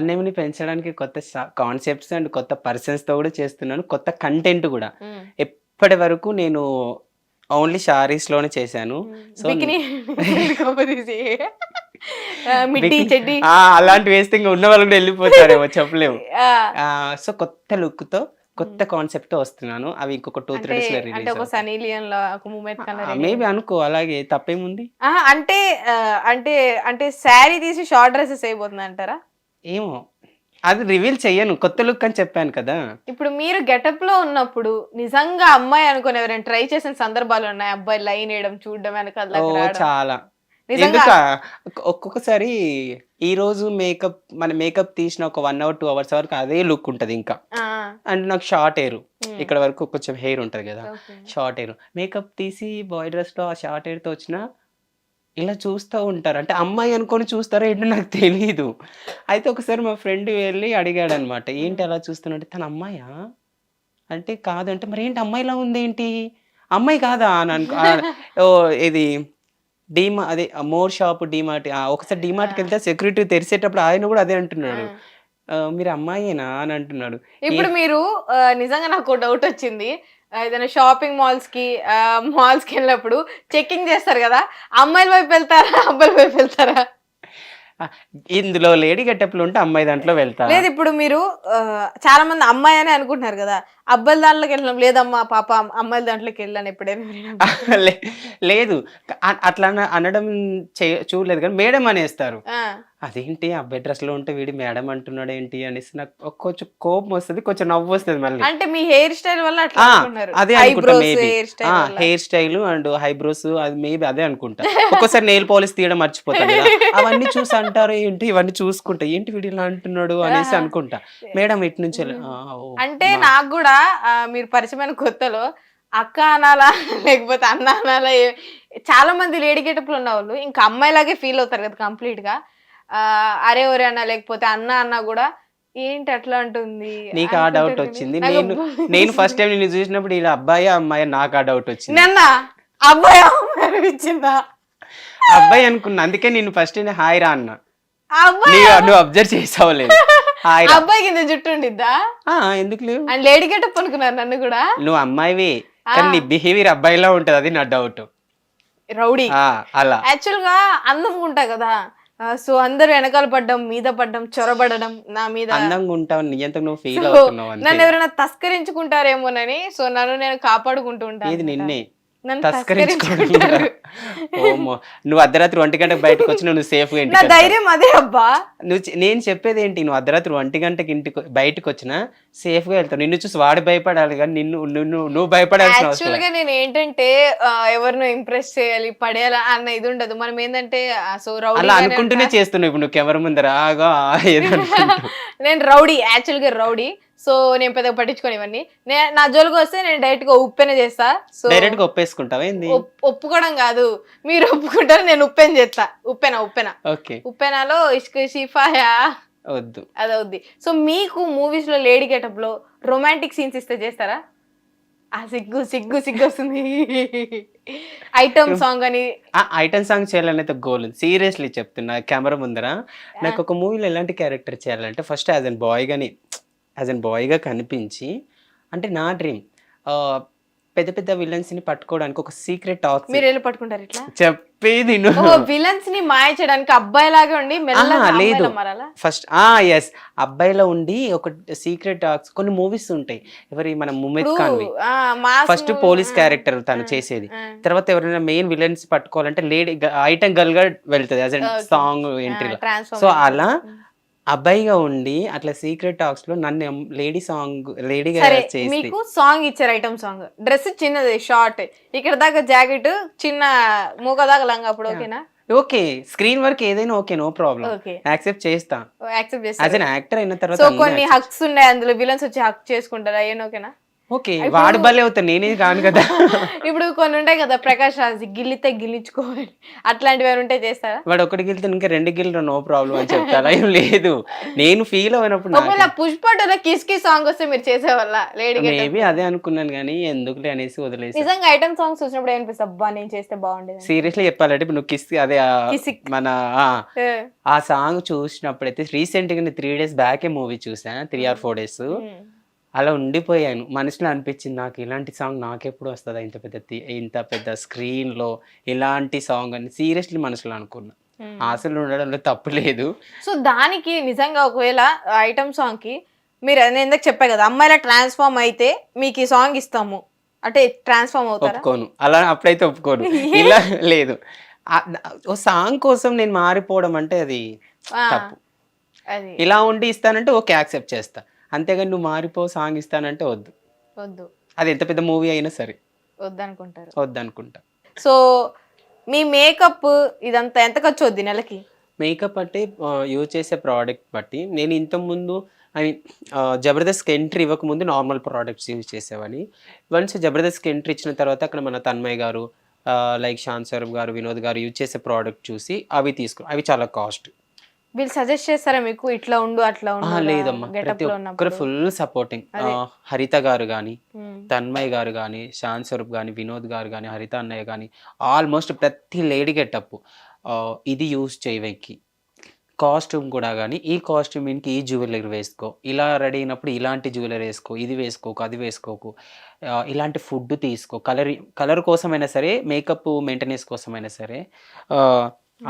అన్నేమిని పెంచడానికి కొత్త concepts and కొత్త పర్సన్స్తో కూడా చేస్తున్నాను కొత్త కంటెంట్ కూడా. మ్మ్. ఇప్పటి వరకు నేను ఓన్లీ షారీస్లోనే చేశాను. సో అలాంటి వేస్తే ఇంకా ఉన్న వాళ్ళు వెళ్ళిపోతారేమో చెప్పలేము. సో కొత్త లుక్తో కొత్త కాన్సెప్ట్తో వస్తున్నాను. అవి ఇంకొక టూ త్రీ డేస్లో రిలీజ్ మేబీ అనుకో అలాగే తప్పేముంది? అంటే అంటే అంటే శారీ తీసి షార్ట్ డ్రెస్సెస్ అయిపోతుంది అంటారా? ఏమో. అది రివీల్ చెయ్యను. కొత్త లుక్ అని చెప్పాను కదా. ఇప్పుడు మీరు గెటప్లో ఉన్నప్పుడు నిజంగా అమ్మాయి అనుకుని ఎవరైనా ట్రై చేసిన సందర్భాలు ఉన్నాయి? అబ్బాయి లైన్ వేయడం చూడడం వెనకాల రావడం. చాలా. ఎందుక? ఒక్కొక్కసారి ఈ రోజు మేకప్ మన మేకప్ తీసిన ఒక వన్ అవర్ టూ అవర్స్ వరకు అదే లుక్ ఉంటది ఇంకా. అండ్ నాకు షార్ట్ హెయిర్. ఇక్కడ వరకు కొంచెం హెయిర్ ఉంటది కదా. Short hair. మేకప్ తీసి బాయ్ డ్రెస్లో ఆ షార్ట్ హెయిర్తో వచ్చిన ఇలా చూస్తూ ఉంటారు. అంటే అమ్మాయి అనుకొని చూస్తారో ఏంటో నాకు తెలియదు అయితే ఒకసారి మా ఫ్రెండ్ వెళ్ళి అడిగాడు అనమాట ఏంటి అలా చూస్తున్నట్టు తన అమ్మాయా? అంటే కాదంటే మరి ఏంటి అమ్మాయిలా ఉంది ఏంటి అమ్మాయి కాదా? అని అనుకో ఓ ఇది డీమా అదే మోర్ షాప్ డీమార్ట్ ఒకసారి డీమార్ట్కి వెళ్తే సెక్యూరిటీ తెరిచేటప్పుడు ఆయన కూడా అదే అంటున్నాడు. ఆ. "ఆ, మీరు అమ్మాయేనా? అని అంటున్నాడు. ఇప్పుడు మీరు నిజంగా నాకు డౌట్ వచ్చింది. ఏదైనా షాపింగ్ మాల్స్కి మాల్స్కి వెళ్ళినప్పుడు చెకింగ్ చేస్తారు కదా? అమ్మాయిల వైపు వెళ్తారా? అబ్బాయిల వైపు వెళ్తారా? ఇందులో లేడీ గెటప్లు ఉంటే అమ్మాయి దాంట్లో వెళ్తా లేదు ఇప్పుడు మీరు చాలా మంది అమ్మాయి అని అనుకుంటున్నారు కదా. అబ్బాయిల దాంట్లోకి వెళ్ళినాం. లేదమ్మా పాప అమ్మాయిల దాంట్లోకి వెళ్ళాను ఎప్పుడైనా లేదు. అట్లా అన- అనడం చూడలేదు కానీ మేడం అనేస్తారు. ఆ, అదేంటి అబ్బాయి డ్రెస్లో ఉంటే వీడి మేడం అంటున్నాడు ఏంటి? అనేసి నాకు కొంచెం కోపం వస్తుంది కొంచెం నవ్వు వస్తుంది మళ్ళీ. అంటే మీ హెయిర్ స్టైల్ వల్ల అదే అనుకుంటా eyebrows maybe hair style and eyebrows అది మేబీ అదే అనుకుంటా. ఒక్కోసారి నెయిల్ పాలిష్ తీయడం మర్చిపోతాను అవన్నీ చూసి అంటారు ఏంటి ఇవన్నీ చూసుకుంటా? ఏంటి వీడు ఇలా అంటున్నాడు? అనేసి. అనుకుంటా. మేడం ఇటు నుంచి వెళ్ళి, "ఆ, ఓ, అంటే నాకు కూడా ఆ, మీరు పరిచయమైన కొత్తలో అక్క అనాలా లేకపోతే అన్న అనాలా చాలా మంది లేడీ గెటప్లు ఉన్న వాళ్ళు ఇంకా అమ్మాయిలాగే ఫీల్ అవుతారు కదా కంప్లీట్గా ఆ, అరే ఒరే అన్న లేకపోతే అన్న అన్న కూడా ఏంటి అట్లా అంటుంది? నీకు ఆ డౌట్ వచ్చింది. నేను నేను ఫస్ట్ టైం నేను చూసినప్పుడు ఇలా అబ్బాయి అమ్మాయి నాకు ఆ డౌట్ వచ్చింది. నన్న అబ్బాయి అమ్మాయి అనిపించిందా? అబ్బాయి అనుకున్నా అందుకే నేను ఫస్ట్ హాయ్ రా అన్న. నువ్వు అబ్జర్వ్ చేసావు లేదు. అబ్బాయి కింద జుట్టు ఉండిద్దా? ఎందుకు లేవు? అండ్ లేడీ గెటప్ అనుకున్నారు నన్ను కూడా. నువ్వు అమ్మాయివి కానీ నీ బిహేవియర్ అబ్బాయిలా ఉంటది అది నా డౌట్. రౌడీ. అలా. యాక్చువల్గా అందంగా ఉంటా కదా. సో అందరు వెనకాల పడ్డం మీద పడ్డం చొరబడడం నా మీద. అందంగా ఉంటావు నీ అంత నువ్వు ఫీల్ అవుతున్నావు నన్ను ఎవరైనా తస్కరించుకుంటారేమోనని సో నన్ను నేను కాపాడుకుంటూ ఉంటాను ఏది నిన్నే. తస్కరించుకుంటారు. నువ్వు అర్ధరాత్రి ఒంటి గంటకు బయటకు వచ్చి నువ్వు సేఫ్గా. ధైర్యం అదే అబ్బా. నువ్వు నేను చెప్పేది ఏంటి? నువ్వు అర్ధరాత్రి ఒంటి గంటకి ఇంటికి బయటకు వచ్చినా సేఫ్గా వెళ్తావు. నిన్ను చూసి వాడు భయపడాలి కానీ నిన్ను నువ్వు నువ్వు భయపడాల్సిన యాక్చువల్. గా నేను ఏంటంటే ఎవరినో ఇంప్రెస్ చేయాలి పడేయాలి అన్న ఇది ఉండదు. మనం ఏంటంటే సో రౌడీ అలా అనుకుంటూనే చేస్తున్నావు ఇప్పుడు నువ్వు కెమెరా ముందర. ఆగా. నేను రౌడీ యాక్చువల్గా రౌడీ సో నేను పెద్దగా పట్టించుకోని ఇవన్నీ నే- నా జోలికి వస్తే నేను డైరెక్ట్గా ఉప్పెన చేస్తా. సో డైరెక్ట్గా ఒప్పేసుకుంటావా ఏంది? ఒప్- ఒప్పుకోవడం కాదు. మీరు ఒప్పుకుంటారు నేను ఉప్పెన చేస్తా. ఉప్పెన ఉప్పెన? ఓకే. ఉప్పెనలో ఇష్క షిఫాయా? వద్దు. అదవుద్ది. సో మీకు మూవీస్లో లేడీ గెటప్లో రొమాంటిక్ సీన్స్ ఇస్తే చేస్తారా? ఆ సిగ్గు సిగ్గు సిగ్గు వస్తుంది. ఐటమ్ సాంగ్ అని. ఆ ఐటమ్ సాంగ్ చేయాలని అయితే గోల్ ఉంది. సీరియస్లీ చెప్తున్నా కెమెరా ముందర. నాకు ఒక మూవీలో ఎలాంటి క్యారెక్టర్ చేయాలంటే ఫస్ట్ యాజ్ అన్ బాయ్ గాని యాజ్ అన్ బాయ్గా కనిపించి అంటే నా డ్రీమ్ పెద్ద పెద్ద విలన్స్ని పట్టుకోవడానికి ఒక సీక్రెట్ టాక్ మీరు వెళ్ళి పట్టుకుంటారు ఇట్లా? చెప్పేది విలన్స్ని మాయ చేయడానికి అబ్బాయి లాగా ఉండి లేదు. ఫస్ట్ ఆ ఎస్ అబ్బాయిలో ఉండి ఒక సీక్రెట్ టాక్స్ కొన్ని మూవీస్ ఉంటాయి. ఎవరి మన ముమేద్ ఖాన్వి ఫస్ట్ పోలీస్ క్యారెక్టర్ తను చేసేది. తర్వాత ఎవరైనా మెయిన్ విలన్స్ పట్టుకోవాలంటే లేడీ ఐటమ్ గర్ల్గా వెళ్తుంది యాజ్. Song transform so. అలా అబ్బాయిగా ఉండి అట్లా సీక్రెట్ టాక్స్లో నన్ను లేడీ సాంగ్ లేడీగా సరే చేసి మీకు సాంగ్ ఇచ్చారు ఐటమ్ సాంగ్. డ్రెస్ చిన్నది షార్ట్. ఇక్కడ దాకా జాకెట్ చిన్న మూగ దాకా లంగా అప్పుడు ఓకేనా? ఓకే స్క్రీన్ వర్క్ ఏదైనా ఓకే నో ప్రాబ్లం. యాక్సెప్ట్ చేస్తా. యాక్సెప్ట్ అన్ యాక్టర్ అయిన తర్వాత కొన్ని హక్స్ ఉన్నాయి అందులో విలన్స్ వచ్చి హక్ చేసుకుంటారా? ఏం ఓకేనా? ఓకే వాడు భలే అవుతాను నేనే కాను కదా. ఇప్పుడు కొన్ని ఉంటాయి కదా ప్రకాష్ రాజ్ గిల్లితే గిల్లించుకోవాలి. అట్లాంటివి ఏమైనా ఉంటే చేస్తారా? వాడు ఒకటి గెలితే ఇంకా రెండు గిల్లు నో ప్రాబ్లం అని చెప్తారా? ఏం లేదు. నేను ఫీల్ అయినప్పుడు ఒకవేళ పుష్పటలో కిస్కి సాంగ్ వస్తే మీరు చేసేవాళ్ళ? లేడీ మేబీ అదే అనుకున్నాను కానీ ఎందుకులే అనేసి వదిలేసి. నిజంగా ఐటమ్ సాంగ్స్ వచ్చినప్పుడు ఏమనిపిస్తుంది? అబ్బా నేను చేస్తే బాగుండేది సీరియస్లీ చెప్పాలంటే ఇప్పుడు నువ్వు కిస్ అదే. మన ఆ, ఆ సాంగ్ చూసినప్పుడైతే రీసెంట్గా త్రీ డేస్ బ్యాకే మూవీ చూసాను త్రీ ఆర్ ఫోర్ డేస్ అలా ఉండిపోయాను. మనసులో అనిపించింది నాకు ఇలాంటి సాంగ్ నాకెప్పుడు వస్తుందా? ఇంత పెద్ద ఇంత పెద్ద స్క్రీన్లో ఇలాంటి సాంగ్ అని సీరియస్లీ మనసులో అనుకున్నా. ఆశలు ఉండడంలో తప్పు లేదు. సో దానికి నిజంగా ఒకవేళ ఐటమ్ సాంగ్కి మీరు నేను ఇందాక చెప్పా కదా అమ్మాయిలా ట్రాన్స్ఫార్మ్ అయితే మీకు ఈ సాంగ్ ఇస్తాము. అంటే ట్రాన్స్ఫార్మ్ అవుతారా? ఒప్పుకోను. అలా అప్పుడైతే ఒప్పుకోను. ఇలా లేదు. ఓ సాంగ్ కోసం నేను మారిపోవడం అంటే అది తప్పు. అది. ఇలా ఉండి ఇస్తానంటే ఓకే యాక్సెప్ట్ చేస్తా. అంతేగాని నువ్వు మారిపో సాంగ్ ఇస్తానంటే వద్దు. వద్దు. అది ఎంత పెద్ద మూవీ అయినా సరే. వద్దు అనుకుంటారు వద్దు అనుకుంటా సో మీ మేకప్ ఇదంతా ఎంత ఖర్చు అవుద్ది నెలకి? మేకప్ అంటే యూజ్ చేసే ప్రోడక్ట్ బట్టి నేను ఇంతకుముందు ఐ మీన్ జబర్దస్త్ ఎంట్రీ ఇవ్వకముందు నార్మల్ ప్రోడక్ట్స్ యూజ్ చేసేవాడిని. వన్స్ జబర్దస్త్ ఎంట్రీ ఇచ్చిన తర్వాత అక్కడ మన తన్మయ్ గారు లైక్ శాంత్ సరఫ్ గారు వినోద్ గారు యూజ్ చేసే ప్రోడక్ట్ చూసి అవి తీసుకు అవి చాలా కాస్ట్ వీళ్ళు సజెస్ట్ చేస్తారా మీకు ఇట్లా ఉండు అట్లా ఉండు లేదమ్మా. ప్రతి ఒక్కరు ఫుల్ సపోర్టింగ్. హరిత గారు కానీ ఉమ్, తన్మయ్ గారు కానీ శాంత్ స్వరూప్ కానీ వినోద్ గారు కానీ హరిత అన్నయ్య కానీ ఆల్మోస్ట్ ప్రతి లేడీ గెటప్ ఇది యూజ్ చేయవెక్కి. కాస్ట్యూమ్ కూడా కానీ ఈ కాస్ట్యూమ్ ఇంకి ఈ జ్యువెలరీ వేసుకో. ఇలా రెడీ అయినప్పుడు ఇలాంటి జ్యువెలరీ వేసుకో ఇది వేసుకోకు అది వేసుకోకు. ఇలాంటి ఫుడ్ తీసుకో. కలర్ కలర్ కోసమైనా సరే మేకప్ మెయింటెనెన్స్ కోసమైనా సరే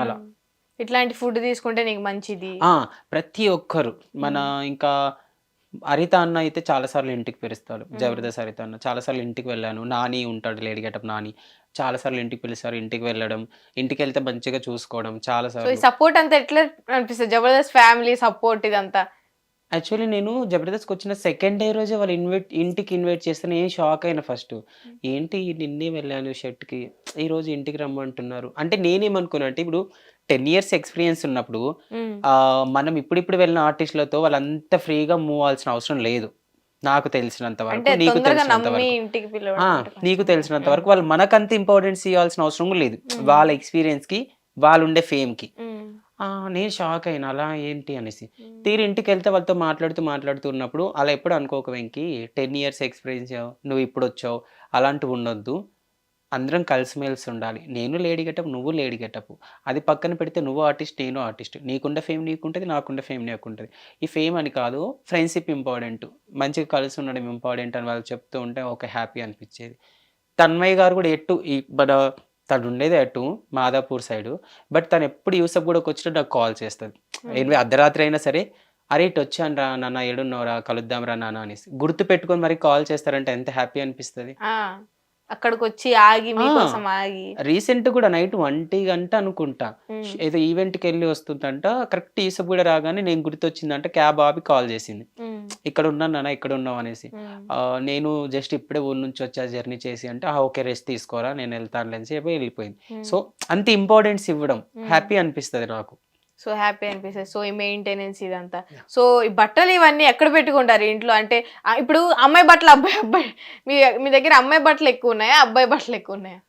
అలా. ఉమ్. ఇట్లాంటి ఫుడ్ తీసుకుంటే నీకు మంచిది. ప్రతి ఒక్కరు. మన ఇంకా హరిత అన్న అయితే చాలాసార్లు ఇంటికి పిలుస్తారు జబర్దస్త్ హరిత అన్న. చాలాసార్లు ఇంటికి వెళ్ళాను. నాని ఉంటాడు లేడీ గెటప్ నాని. చాలాసార్లు ఇంటికి పిలుస్తారు. ఇంటికి వెళ్ళడం ఇంటికి వెళ్తే మంచిగా చూసుకోవడం సో ఈ చాలాసార్లు సపోర్ట్ అంతా ఎట్లా అనిపిస్తుంది? జబర్దస్త్ ఫ్యామిలీ సపోర్ట్ ఇదంతా? యాక్చువల్లీ నేను జబర్దస్త్కి వచ్చిన సెకండ్ డే రోజే వాళ్ళు ఇన్వైట్ ఇంటికి ఇన్వైట్ చేస్తే నేను షాక్ అయిన ఫస్ట్ ఏంటి నిన్నే వెళ్ళాను షర్ట్కి ఈ రోజు ఇంటికి రమ్మంటున్నారు. అంటే నేనేమనుకున్నా అంటే ఇప్పుడు టెన్ ఇయర్స్ ఎక్స్పీరియన్స్ ఉన్నప్పుడు మనం ఇప్పుడిప్పుడు వెళ్ళిన ఆర్టిస్టులతో వాళ్ళంత ఫ్రీగా మూవ్ అవ్వాల్సిన అవసరం లేదు. నాకు తెలిసినంత వరకు నీకు తెలిసినంత వరకు. నీకు తెలిసినంత వరకు వాళ్ళు మనకంత ఇంపార్టెన్స్ ఇవ్వాల్సిన అవసరం కూడా లేదు. వాళ్ళ ఎక్స్పీరియన్స్కి వాళ్ళు ఉండే ఫేమ్కి నేను షాక్ అయినా అలా ఏంటి అనేసి. తీరి ఇంటికి వెళ్తే వాళ్ళతో మాట్లాడుతూ మాట్లాడుతూ ఉన్నప్పుడు అలా ఎప్పుడు అనుకోక వెంకి టెన్ ఇయర్స్ ఎక్స్పీరియన్స్ నువ్వు ఇప్పుడు వచ్చావు అలాంటివి ఉండొద్దు. అందరం కలిసిమెలిసి ఉండాలి. నేను లేడీ గెటప్ నువ్వు లేడీ గెటప్. అది పక్కన పెడితే నువ్వు ఆర్టిస్ట్ నేను ఆర్టిస్ట్. నీకుండే ఫేమ్ నీకుంటుంది నాకుండే ఫేమ్ నీకుంటుంది. ఈ ఫేమ్ అని కాదు ఫ్రెండ్షిప్ ఇంపార్టెంట్. మంచిగా కలిసి ఉండడం ఇంపార్టెంట్ అని వాళ్ళు చెప్తూ ఉంటే ఒక హ్యాపీ అనిపించేది. తన్మయ్ గారు కూడా ఎట్టు ఈ మన తను ఉండేది అటు మాదాపూర్ సైడ్. బట్ తను ఎప్పుడు యూసఫ్ కూడా వచ్చినా నాకు కాల్ చేస్తుంది. ఎనిమిది అర్ధరాత్రి అయినా సరే అరే ఇటు వచ్చాను రా నాన్న ఏడున్నావురా కలుద్దాం రా నాన్న అనేసి. గుర్తు పెట్టుకొని మరి కాల్ చేస్తారంటే ఎంత హ్యాపీ అనిపిస్తుంది. అక్కడికి వచ్చి ఆగి మీకోసం ఆగి. రీసెంట్ కూడా నైట్ ఒంటి గంట అనుకుంటా. ఏదో ఈవెంట్కి వెళ్ళి వస్తుందంట. కరెక్ట్ యూసఫ్ కూడా రాగానే నేను గుర్తొచ్చిందంట క్యాబ్ ఆపి కాల్ చేసింది. ఇక్కడ ఉన్నాను నాన్న ఇక్కడ ఉన్నావు అనేసి నేను జస్ట్ ఇప్పుడే ఊరు నుంచి వచ్చా జర్నీ చేసి అంటే "ఆ, ఓకే రెస్ట్ తీసుకోరా నేను వెళ్తాను అని చెప్పి వెళ్ళిపోయింది. సో అంత ఇంపార్టెన్స్ ఇవ్వడం. హ్యాపీ అనిపిస్తుంది నాకు. సో హ్యాపీ అనిపిస్తుంది. సో ఈ మెయింటెనెన్స్ ఇదంతా. సో ఈ బట్టలు ఇవన్నీ ఎక్కడ పెట్టుకుంటారు ఇంట్లో? అంటే ఇప్పుడు అమ్మాయి బట్టలు అబ్బాయి అబ్బాయి. మీ మీ దగ్గర అమ్మాయి బట్టలు ఎక్కువ ఉన్నాయా? అబ్బాయి బట్టలు ఎక్కువ ఉన్నాయా?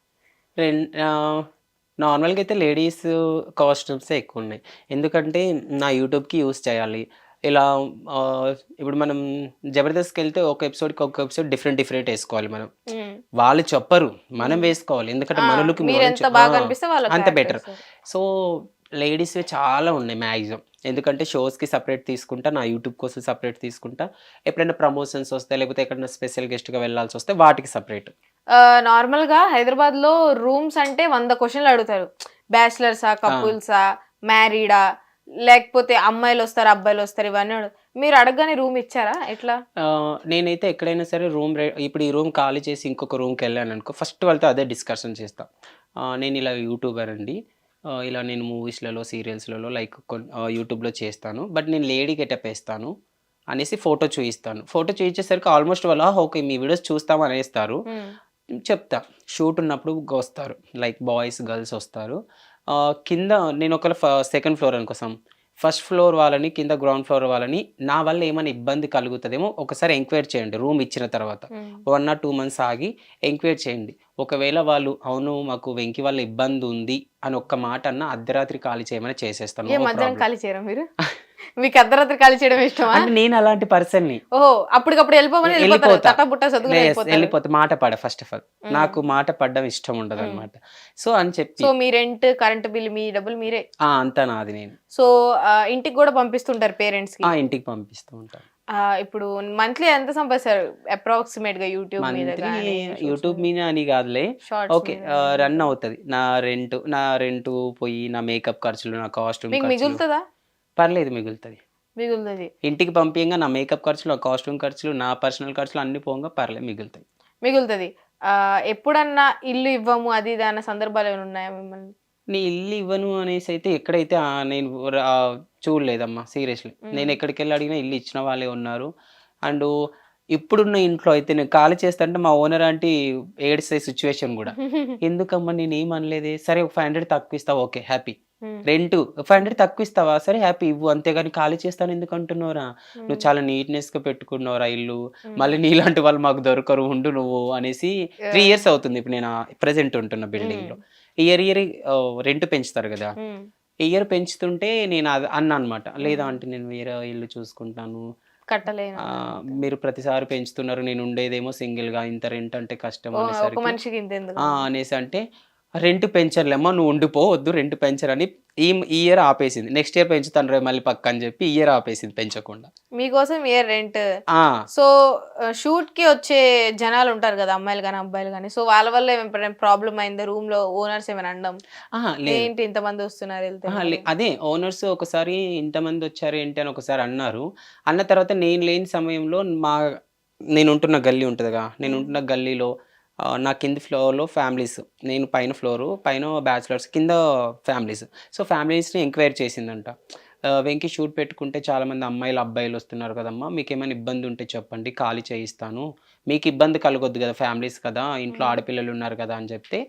నార్మల్గా అయితే లేడీస్ కాస్ట్యూమ్సే ఎక్కువ ఉన్నాయి. ఎందుకంటే నా యూట్యూబ్కి యూస్ చేయాలి. ఇలా ఇప్పుడు మనం జబర్దస్త్కి వెళ్తే ఒక ఎపిసోడ్కి ఒక ఎపిసోడ్ డిఫరెంట్ డిఫరెంట్ వేసుకోవాలి మనం. వాళ్ళు చెప్పరు. మనం వేసుకోవాలి. ఎందుకంటే ఆ, మన లుక్ మీరు ఎంత బాగా అనిపిస్తే వాళ్ళకి అంత బెటర్. సో లేడీస్ చాలా ఉన్నాయి మ్యాక్సిమం ఎందుకంటే షోస్కి సపరేట్ తీసుకుంటా నా యూట్యూబ్ కోసం సపరేట్ తీసుకుంటా. ఎప్పుడైనా ప్రమోషన్స్ వస్తే లేకపోతే ఎక్కడైనా స్పెషల్ గెస్ట్గా వెళ్ళాల్సి వస్తే వాటికి సపరేట్. ఆ, నార్మల్గా హైదరాబాద్లో రూమ్స్ అంటే వంద క్వశ్చన్లు అడుగుతారు. బ్యాచిలర్సా కపుల్సా మ్యారీడా లేకపోతే అమ్మాయిలు వస్తారు అబ్బాయిలు వస్తారు ఇవన్నీ మీరు అడగగానే రూమ్ ఇచ్చారా? ఎట్లా? నేనైతే ఎక్కడైనా సరే రూమ్ ఇప్పుడు ఈ రూమ్ ఖాళీ చేసి ఇంకొక రూమ్కి వెళ్ళాను అనుకో ఫస్ట్ వాళ్ళతో అదే డిస్కషన్ చేస్తా. ఆ, నేను ఇలా యూట్యూబర్ అండి. ఇలా నేను మూవీస్లలో సీరియల్స్లలో లైక్ యూట్యూబ్లో చేస్తాను. బట్ నేను లేడీ గెటప్ వేస్తాను అనేసి ఫోటో చూపిస్తాను ఫోటో చూపించేసరికి ఆల్మోస్ట్ వాళ్ళ ఓకే మీ వీడియోస్ చూస్తాం అనేస్తారు. చెప్తా. షూట్ ఉన్నప్పుడు వస్తారు. లైక్ బాయ్స్ గర్ల్స్ వస్తారు. కింద నేను ఒక సెకండ్ ఫ్లోర్ అనుకోసం ఫస్ట్ ఫ్లోర్ వాళ్ళని కింద గ్రౌండ్ ఫ్లోర్ వాళ్ళని నా వల్ల ఏమైనా ఇబ్బంది కలుగుతుందేమో ఒకసారి ఎంక్వైరీ చేయండి రూమ్ ఇచ్చిన తర్వాత. వన్ ఆర్ టూ మంత్స్ ఆగి ఎంక్వైరీ చేయండి ఒకవేళ వాళ్ళు అవును మాకు వెంకి వల్ల ఇబ్బంది ఉంది అని ఒక్క మాట అన్న అర్ధరాత్రి ఖాళీ చేయమని చేసేస్తాను. ఖాళీ చేయరా మీరు మీకు అర్ధరాత్రి ఖాళీ చేయడం ఇష్టమా? అంటే నేను అలాంటి పర్సన్ని ఓహో అప్పటికప్పుడు వెళ్ళిపోమని వెళ్ళిపోతా. వెళ్ళిపోతే. మాట పడ ఫస్ట్ ఆఫ్ ఆల్. నాకు మాట పడ్డం ఇష్టం ఉండదు. అనమాట సో అని చెప్పి సో మీ రెంట్ కరెంట్ బిల్ మీ డబ్బులు మీరే? ఆ అంతా నాది నేను. సో ఇంటికి కూడా పంపిస్తుంటారు పేరెంట్స్కి ఇంటికి పంపిస్తూ ఉంటాను ఆ, ఇప్పుడు మంత్లీ ఎంత సంపాదిస్తారు? అప్రాక్సిమేట్గా యూట్యూబ్ మీద యూట్యూబ్ మీద? అని కాదులే. ఓకే రన్ అవుతుంది. నా రెంట్ నా రెంట్ పోయి నా మేకప్ ఖర్చులు నా ఖర్చులు. మిగులుతుందా? పర్లేదు మిగులుతుంది. మిగులుతుంది. ఇంటికి పంపించగా నా మేకప్ ఖర్చులు నా కాస్ట్యూమ్ ఖర్చులు నా పర్సనల్ ఖర్చులు అన్ని పోగా పర్లేదు మిగులుతాయి మిగులుతుంది. ఆ, ఎప్పుడన్నా ఇల్లు ఇవ్వము అది ఇది అన్న సందర్భాలు ఏమైనా ఉన్నాయా మిమ్మల్ని? నీ ఇల్లు ఇవ్వను అనేసి అయితే ఎక్కడైతే ఆ నేను ఆ చూడలేదమ్మా సీరియస్లీ. నేను ఎక్కడికి వెళ్ళి అడిగినా ఇల్లు ఇచ్చిన వాళ్ళే ఉన్నారు. అండ్ ఇప్పుడున్న ఇంట్లో అయితే నేను ఖాళీ చేస్తాంటే మా ఓనర్ ఆంటీ ఏడ్సే సిచ్యువేషన్ కూడా. ఎందుకమ్మా నేను ఏం అనలేదే? సరే ఒక ఫైవ్ హండ్రెడ్ తక్కువ ఇస్తావా okay happy. Rent five hundred తక్కువ ఇస్తావా సరే హ్యాపీ ఇవ్వు. అంతేగాని ఖాళీ చేస్తాను ఎందుకు అంటున్నావురా? నువ్వు చాలా నీట్నెస్గా పెట్టుకున్నావురా ఇల్లు. ఉమ్. మళ్ళీ నీలాంటి వాళ్ళు మాకు దొరకరు. ఉండు నువ్వు అనేసి త్రీ ఇయర్స్ అవుతుంది. ఇప్పుడు నేను ప్రెసెంట్ ఉంటున్న బిల్డింగ్లో ఇయర్ ఇయర్ రెంట్ పెంచుతారు కదా. ఇయర్ పెంచుతుంటే నేను అది అన్నా అనమాట లేదా అంటే నేను వేరే ఇల్లు చూసుకుంటాను. కట్టలేను మీరు ప్రతిసారి పెంచుతున్నారు. నేను ఉండేదేమో సింగిల్గా ఇంత రెంట్ అంటే కష్టం అనేసరికి. అనేసి అంటే రెంట్ పెంచర్లేమ్మా నువ్వు ఉండిపో వద్దు రెంట్ పెంచరని ఈ ఈ ఇయర్ ఆపేసింది. నెక్స్ట్ ఇయర్ పెంచుతాను రే మళ్ళీ పక్క అని చెప్పి ఇయర్ ఆపేసింది పెంచకుండా. మీకోసం ఏ రెంట్. ఆ. సో షూట్కి వచ్చే జనాలు ఉంటారు కదా అమ్మాయిలు కానీ అబ్బాయిలు కానీ సో వాళ్ళ వల్ల ఏమైనా ప్రాబ్లం అయిందా? రూమ్లో ఓనర్స్ ఏమైనా అండం? ఏంటి ఇంతమంది వస్తున్నారు వెళ్తే? అదే ఓనర్స్ ఒకసారి ఇంతమంది వచ్చారు ఏంటి అని ఒకసారి అన్నారు. అన్న తర్వాత నేను లేని సమయంలో మా నేను ఉంటున్న గల్లీ ఉంటుందిగా నేను ఉంటున్న గల్లీలో నా కింది ఫ్లోర్లో ఫ్యామిలీస్. నేను పైన ఫ్లోరు పైన బ్యాచిలర్స్ కింద ఫ్యామిలీస్. సో ఫ్యామిలీస్ని ఎంక్వైరీ చేసిందంట. వెంకీ షూట్ పెట్టుకుంటే చాలామంది అమ్మాయిలు అబ్బాయిలు వస్తున్నారు కదమ్మా మీకు ఏమైనా ఇబ్బంది ఉంటే చెప్పండి ఖాళీ చేయిస్తాను. మీకు ఇబ్బంది కలగొద్దు కదా ఫ్యామిలీస్ కదా ఇంట్లో. ఆడపిల్లలు ఉన్నారు కదా అని చెప్తే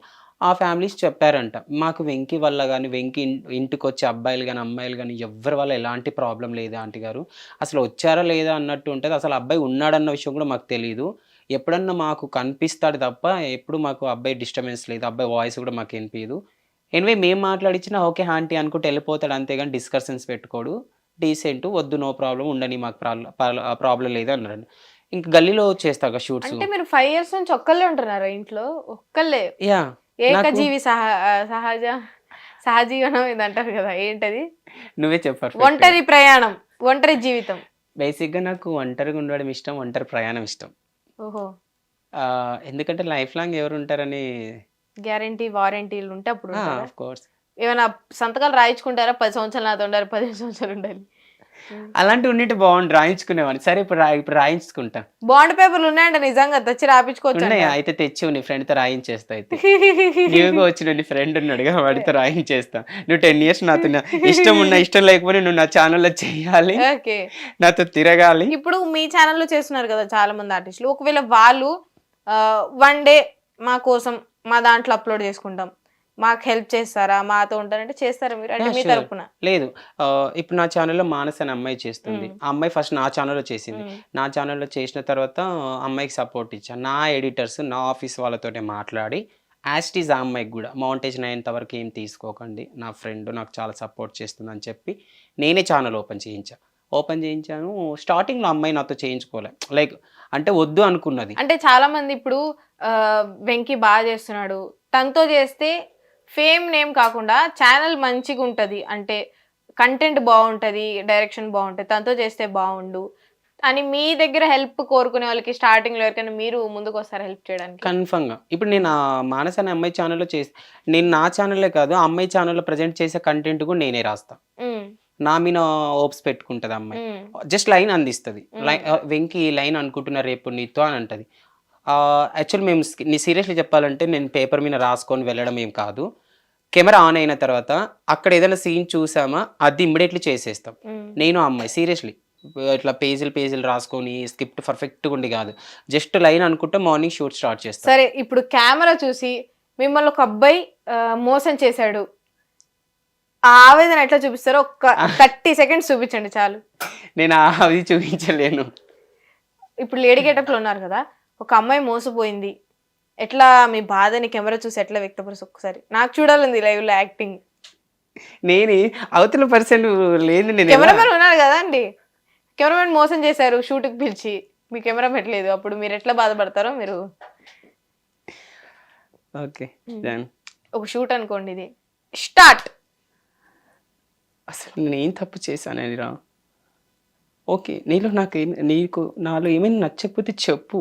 ఆ ఫ్యామిలీస్ చెప్పారంట. మాకు వెంకి వల్ల కానీ వెంకి ఇంటికి వచ్చే అబ్బాయిలు కానీ అమ్మాయిలు కానీ ఎవరి వల్ల ఎలాంటి ప్రాబ్లం లేదు ఆంటీ గారు. అసలు వచ్చారా లేదా అన్నట్టు ఉంటుంది. అసలు అబ్బాయి ఉన్నాడన్న విషయం కూడా మాకు తెలియదు ఎప్పుడన్నా మాకు కనిపిస్తాడు తప్ప ఎప్పుడు మాకు అబ్బాయి డిస్టర్బెన్స్ లేదు అబ్బాయి వాయిస్ కూడా మాకు వినిపించదు ఎనివే మేము మాట్లాడించినా ఓకే ఆంటీ అనుకుంటే వెళ్ళిపోతాడు అంతేగాని డిస్కషన్స్ పెట్టుకోడు. డీసెంట్ వద్దు నో ప్రాబ్లం ఉండని మాకు ప్రాబ్లం లేదు అన్నాడు. ఇంకా గల్లీలో చేస్తాగా షూట్స్ అంటే మీరు ఫైవ్ ఇయర్స్ నుంచి ఒక్కళ్ళే ఉంటున్నారా ఇంట్లో? ఒక్కళ్ళే? యా ఏకజీవి సహ సహజ సహజీవనం ఇది అంటారు కదా ఏంటది? నువ్వే చెప్పారు ఒంటరి ప్రయాణం ఒంటరి జీవితం. బేసిక్గా నాకు ఒంటరిగా ఉండడం ఇష్టం ఒంటరి ప్రయాణం ఇష్టం. ఓహో. ఎందుకంటే లైఫ్ లాంగ్ ఎవరు ఉంటారని గ్యారంటీ వారంటీలు ఉంటే అప్పుడు ఉంటారా? ఆఫ్ కోర్స్ ఏమైనా సంతకాలు రాయించుకుంటారా? పది సంవత్సరాలు నాతో ఉండాలి పదిహేను సంవత్సరాలు ఉండాలి? అలాంటివి ఉండింటే బాగుండు రాయించుకునేవాడిని. సరే ఇప్పుడు రా ఇప్పుడు రాయించుకుంటా. బాండ్ పేపర్లు ఉన్నాయంట నిజంగా తెచ్చి ఉన్నాయి అంట. అయితే తెచ్చి నీ ఫ్రెండ్తో రాయించేస్తా అయితే. న్యూగా వచ్చిన నీ ఫ్రెండ్ ఉన్నాడుగా వాడితో రాయించేస్తా. నువ్వు టెన్ ఇయర్స్ నాతో ఇష్టం ఉన్న ఇష్టం లేకపోతే నువ్వు నా ఛానల్లో చేయాలి. ఓకే. నాతో తిరగాలి. ఇప్పుడు మీ ఛానల్లో చేస్తున్నారు కదా చాలా మంది ఆర్టిస్టులు ఒకవేళ వాళ్ళు వన్ డే మా కోసం మా దాంట్లో అప్లోడ్ చేసుకుంటాం. మాకు హెల్ప్ చేస్తారా? మాతో ఉంటారంటే చేస్తారా మీరు? అంటే మీ. తరపున? లేదు. ఇప్పుడు నా ఛానల్లో మానస్ అనే అమ్మాయి చేస్తుంది. ఆ అమ్మాయి ఫస్ట్ నా ఛానల్లో చేసింది. నా ఛానల్లో చేసిన తర్వాత అమ్మాయికి సపోర్ట్ ఇచ్చాను నా ఎడిటర్స్ నా ఆఫీస్ వాళ్ళతోనే మాట్లాడి యాస్టీజ్ ఆ అమ్మాయికి కూడా మౌంటేషన్ అయ్యేంత వరకు ఏం తీసుకోకండి. నా ఫ్రెండ్ నాకు చాలా సపోర్ట్ చేస్తుందని చెప్పి నేనే ఛానల్ ఓపెన్ చేయించా. ఓపెన్ చేయించాను. స్టార్టింగ్లో అమ్మాయి నాతో చేయించుకోలే. లైక్ అంటే వద్దు అనుకున్నది. అంటే చాలా మంది ఇప్పుడు వెంకీ బాగా చేస్తున్నాడు. తనతో చేస్తే ఫేమ్ నేమ్ కాకుండా ఛానల్ మంచిగా ఉంటది. అంటే కంటెంట్ బాగుంటది డైరెక్షన్ బాగుంటది తనతో చేస్తే బాగుండు అని మీ దగ్గర హెల్ప్ కోరుకునే వాళ్ళకి స్టార్టింగ్లో ఎవరికైనా మీరు ముందుకు వస్తారు హెల్ప్ చేయడానికి? కన్ఫర్మ్గా ఇప్పుడు నేను ఆ మానస్ అనే అమ్మాయి ఛానల్లో చేసి నేను నా ఛానల్లే కాదు ఆ అమ్మాయి ఛానల్లో ప్రజెంట్ చేసే కంటెంట్ కూడా నేనే రాస్తా. నా మీద ఓప్స్ పెట్టుకుంటుంది అమ్మాయి. జస్ట్ లైన్ అందిస్తుంది. లైన్ వెంకి లైన్ అనుకుంటున్నా రేపు నీతో అని అంటది. యాక్చువల్ మేము సీరియస్లీ చెప్పాలంటే నేను పేపర్ మీద రాసుకొని వెళ్ళడం ఏం కాదు. కెమెరా ఆన్ అయిన తర్వాత అక్కడ ఏదైనా సీన్ చూసామా అది ఇమ్మీడియట్లీ చేసేస్తాం. నేను అమ్మాయి సీరియస్లీ ఇట్లా పేజీలు పేజీలు రాసుకొని స్క్రిప్ట్ పర్ఫెక్ట్గా ఉండి కాదు. జస్ట్ లైన్ అనుకుంటే మార్నింగ్ షూట్ స్టార్ట్ చేస్తాం. సరే ఇప్పుడు కెమెరా చూసి మిమ్మల్ని ఒక అబ్బాయి మోసం చేశాడు. ఆ ఆవేదన ఎట్లా చూపిస్తారో ఒక్క థర్టీ సెకండ్స్ చూపించండి చాలు. నేను అవి చూపించలేను. ఇప్పుడు లేడీ గెటప్లో ఉన్నారు కదా ఒక అమ్మాయి మోసపోయింది. ఎట్లా మీ బాధని కెమెరా చూసి ఎట్లా వ్యక్తపరుసు ఒక్కసారి? నాకు చూడాలంది లైవ్లో యాక్టింగ్. నేను అవతల పర్సన్ లేదు నేను కెమెరామెన్ ఉన్నారు కదా అండి? కెమెరామెన్ మోసం చేశారు షూట్కి పిలిచి. మీ కెమెరా పెట్టలేదు. అప్పుడు మీరు ఎట్లా బాధపడతారో మీరు ఓకే ఒక షూట్ అనుకోండి ఇది. స్టార్ట్! అసలు నేను ఏం తప్పు చేశానని రా? ఓకే నీలో నాకు నీకు నాలో ఏమైనా నచ్చకపోతే చెప్పు.